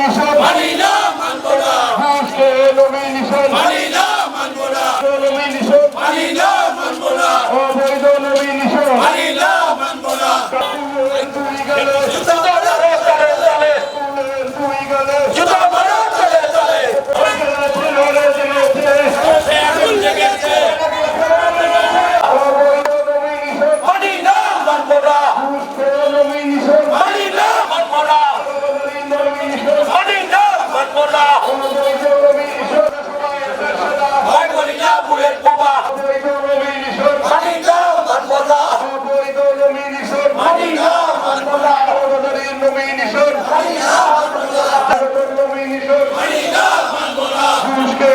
মশলা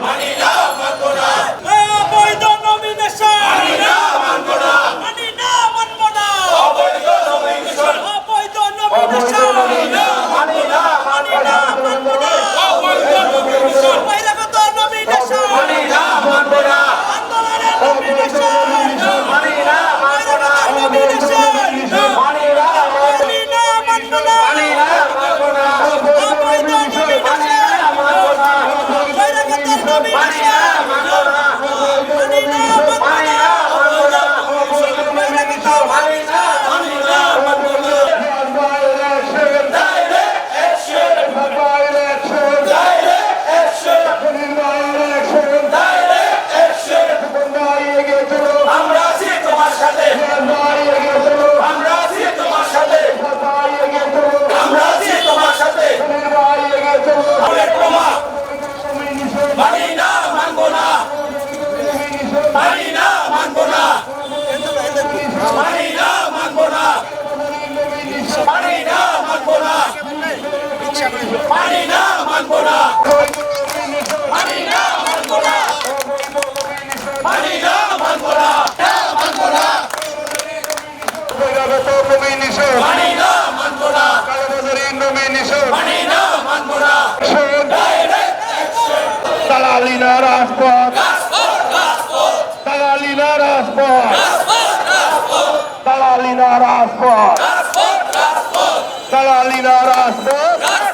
Manila Bakuna. মানি না, মানবো না। মানি না, মানবো না। মানি না, মানবো না। মানবো না? মানি না, মানবো না। মানি না, মানবো না। দালালিনা রাজপথ। দালালিনা রাজপথ। দালালিনা রাজপথ। দালালিনা রাজপথ।